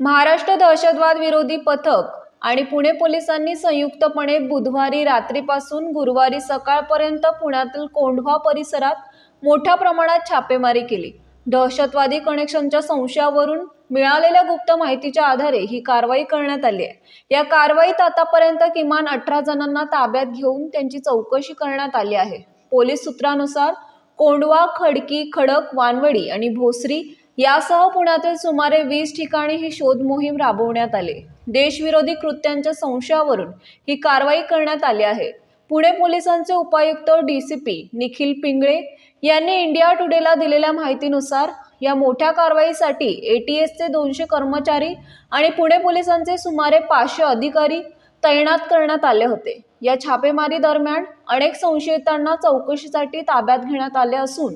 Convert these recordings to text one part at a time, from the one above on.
महाराष्ट्र दहशतवाद विरोधी पथक आणि पुणे पोलिसांनी संयुक्तपणे बुधवारी रात्रीपासून गुरुवारी सकाळपर्यंत पुण्यातील कोंढवा परिसरात मोठ्या प्रमाणात छापेमारी केली. दहशतवादी कनेक्शनच्या संशयावरून मिळालेल्या गुप्त माहितीच्या आधारे ही कारवाई करण्यात आली आहे. या कारवाईत आतापर्यंत किमान अठरा जणांना ताब्यात घेऊन त्यांची चौकशी करण्यात आली आहे. पोलीस सूत्रानुसार कोंडवा खडकी खडक वानवडी आणि भोसरी यासह पुण्यातील सुमारे वीस ठिकाणी ही शोध मोहीम राबवण्यात आली. देशविरोधी कृत्यांच्या संशयावरून ही कारवाई करण्यात आली आहे. पुणे पोलिसांचे उपायुक्त D C P Nikhil Pingale यांनी इंडिया टुडेला दिलेल्या माहितीनुसार या मोठ्या कारवाईसाठी एटीएसचे दोनशे कर्मचारी आणि पुणे पोलिसांचे सुमारे पाचशे अधिकारी तैनात करण्यात आले होते. या छापेमारी दरम्यान अनेक संशयितांना चौकशीसाठी ताब्यात घेण्यात आले असून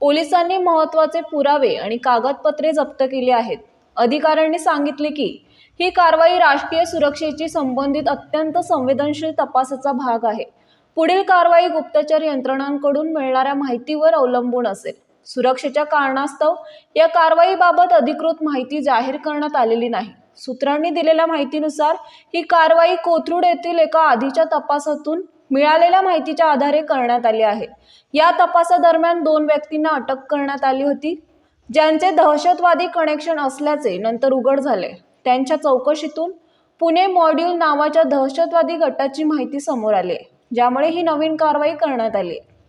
पोलिसांनी महत्त्वाचे पुरावे आणि कागदपत्रे जप्त केली आहेत. अधिकाऱ्यांनी सांगितले की ही कारवाई राष्ट्रीय सुरक्षेशी संबंधित अत्यंत संवेदनशील तपासाचा भाग आहे. पुढील कारवाई गुप्तचर यंत्रणांकडून मिळणाऱ्या माहितीवर अवलंबून असेल. सुरक्षेच्या कारणास्तव या कारवाईबाबत अधिकृत माहिती जाहीर करण्यात आलेली नाही. सूत्रांनी दिलेल्या माहितीनुसार ही कारवाई कोथरूड येथील एका आधीच्या तपासातून मिळालेल्या माहितीच्या आधारे करण्यात आली आहे. या तपासादरम्यान दोन व्यक्तींना अटक करण्यात आली होती. ज्यांचे दहशतवादी कनेक्शन असल्याचे नंतर उघड झाले. त्यांच्या चौकशीतून पुणे मॉड्यूल नावाच्या दहशतवादी गटाची माहिती समोर आली ज्यामुळे ही नवीन कारवाई करण्यात आली. आहे